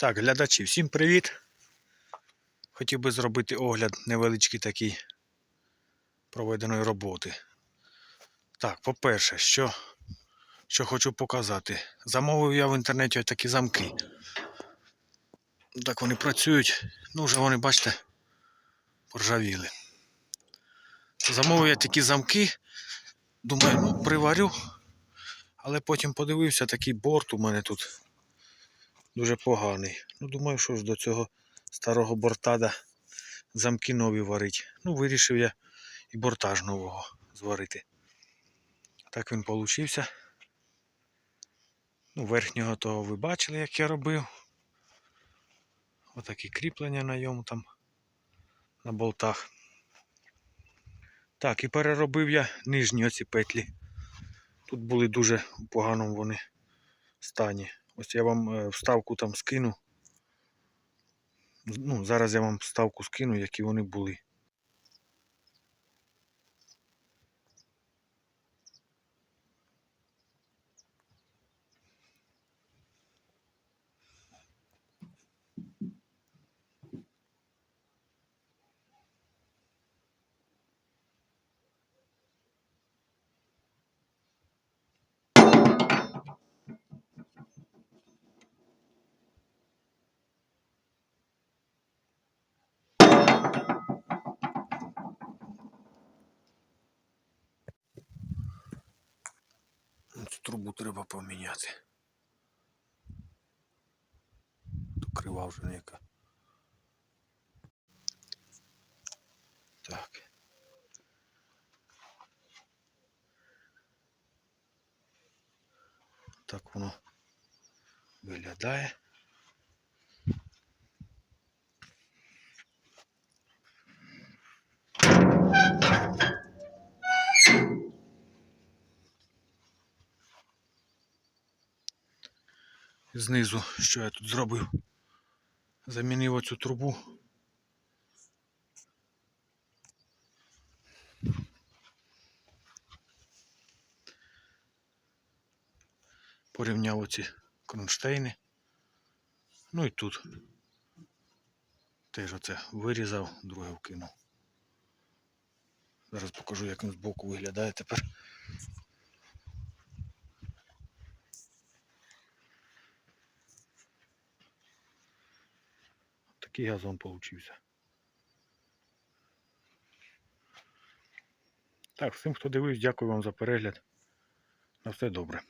Так, глядачі, всім привіт. Хотів би зробити огляд невеличкий такий проведеної роботи. Так, по-перше, що, що хочу показати. Замовив я в інтернеті такі замки. Так вони працюють. Ну, вже вони, бачите, поржавіли. Замовив я такі замки. Думаю, ну, приварю. Але потім подивився, такий борт у мене тут дуже поганий. Ну, думаю, що ж до цього старого бортада замки нові варить. Ну, вирішив я і бортаж нового зварити. Так він получився. Ну, верхнього того ви бачили, як я робив. Отакі кріплення на йому там на болтах. Так, і переробив я нижні оці петлі. Тут були дуже в поганому вони стані. Ось я вам е, вставку там скину. Ну, зараз я вам вставку скину, які вони були. Трубу треба поміняти. Крива вже не яка. Так. Так воно виглядає. Знизу, що я тут зробив? Замінив оцю трубу. Порівняв оці кронштейни. Ну і тут. Теж оце вирізав, друге вкинув. Зараз покажу, як він збоку виглядає тепер. Такий газон получився. Так, всім, хто дивився, дякую вам за перегляд. На все добре.